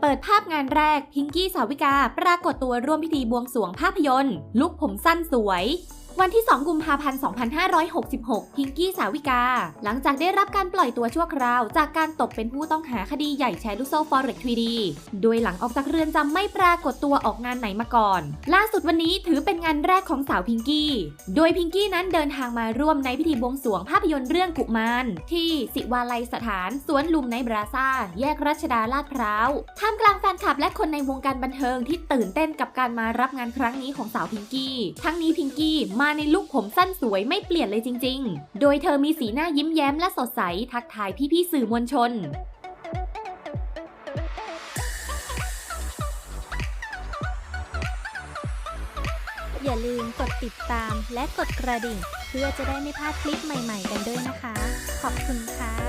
เปิดภาพงานแรกพิงกี้สาวิกา ปรากฏตัวร่วมพิธีบวงสรวงภาพยนตร์ ลุกผมสั้นสวย วันที่ 2 กุมภาพันธ์ 2566 พิงกี้สาวิกา หลังจากได้รับการปล่อยตัวชั่วคราว จากการตกเป็นผู้ต้องหาคดีใหญ่แชร์ลูกโซ่ฟอเร็ก 3D โดยหลังออกจากเรือนจำไม่ปรากฏตัวออกงานไหนมาก่อน ล่าสุดวันนี้ถือเป็นงานแรกของสาวพิงกี้ โดยพิงกี้นั้นเดินทางมาร่วมในพิธีบวงสรวงภาพยนตร์เรื่องกุมารที่สิวาลัยสถานสวนลุมในบราซาแยกรัชดาลาดพร้าวท่ามกลางแฟนคลับและคนในวงการบันเทิงที่ตื่นเต้นกับการมารับงานครั้งนี้ของสาวพิงกี้ ทั้งนี้พิงกี้มามาในลุคผมสั้นสวยไม่เปลี่ยนเลยจริง ๆ โดยเธอมีสีหน้ายิ้มแย้มและสดใสทักทายพี่ๆสื่อมวลชนอย่าลืมกดติดตามและกดกระดิ่ง เพื่อจะได้ไม่พลาดคลิปใหม่ๆกันด้วยนะคะ ขอบคุณค่ะ